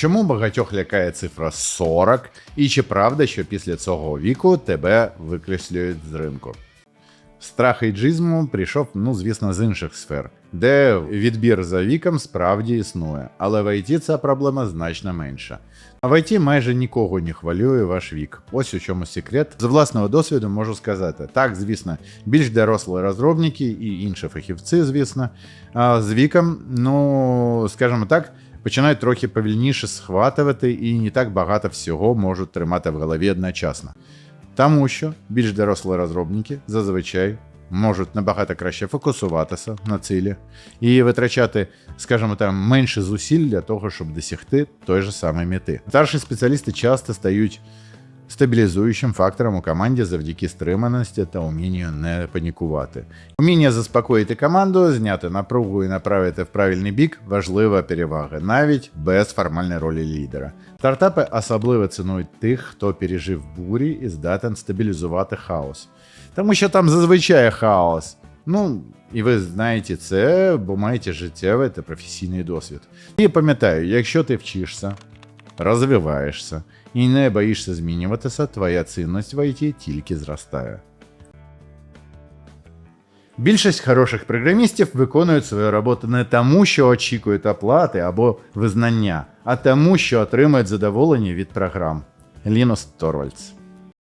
Чому багатьох лякає цифра 40? І чи правда, що після цього віку тебе викреслюють з ринку? Страх ейджизму прийшов, ну звісно, з інших сфер, де відбір за віком справді існує, але в ІТ ця проблема значно менша. А в ІТ майже нікого не хвилює ваш вік. Ось у чому секрет. З власного досвіду можу сказати: так, звісно, більш дорослі розробники і інші фахівці, звісно, з віком, ну скажімо так. Починають трохи повільніше схватувати і не так багато всього можуть тримати в голові одночасно. Тому що більш дорослі розробники зазвичай можуть набагато краще фокусуватися на цілі і витрачати, скажімо так, менше зусиль для того, щоб досягти той же самої мети. Старші спеціалісти часто стають стабілізуючим фактором у команді завдяки стриманості та умінню не панікувати. Уміння заспокоїти команду, зняти напругу і направити в правильний бік важлива перевага, навіть без формальної ролі лідера. Стартапи особливо цінують тих, хто пережив бурі і здатен стабілізувати хаос. Тому що там зазвичай хаос. Ну, і ви знаєте це, бо маєте життєвий та професійний досвід. І пам'ятаю, якщо ти вчишся, розвиваєшся і не боїшся змінюватися, твоя цінність в IT тільки зростає. Більшість хороших програмістів виконують свою роботу не тому, що очікують оплати або визнання, а тому, що отримують задоволення від програм. Лінус Торвальдс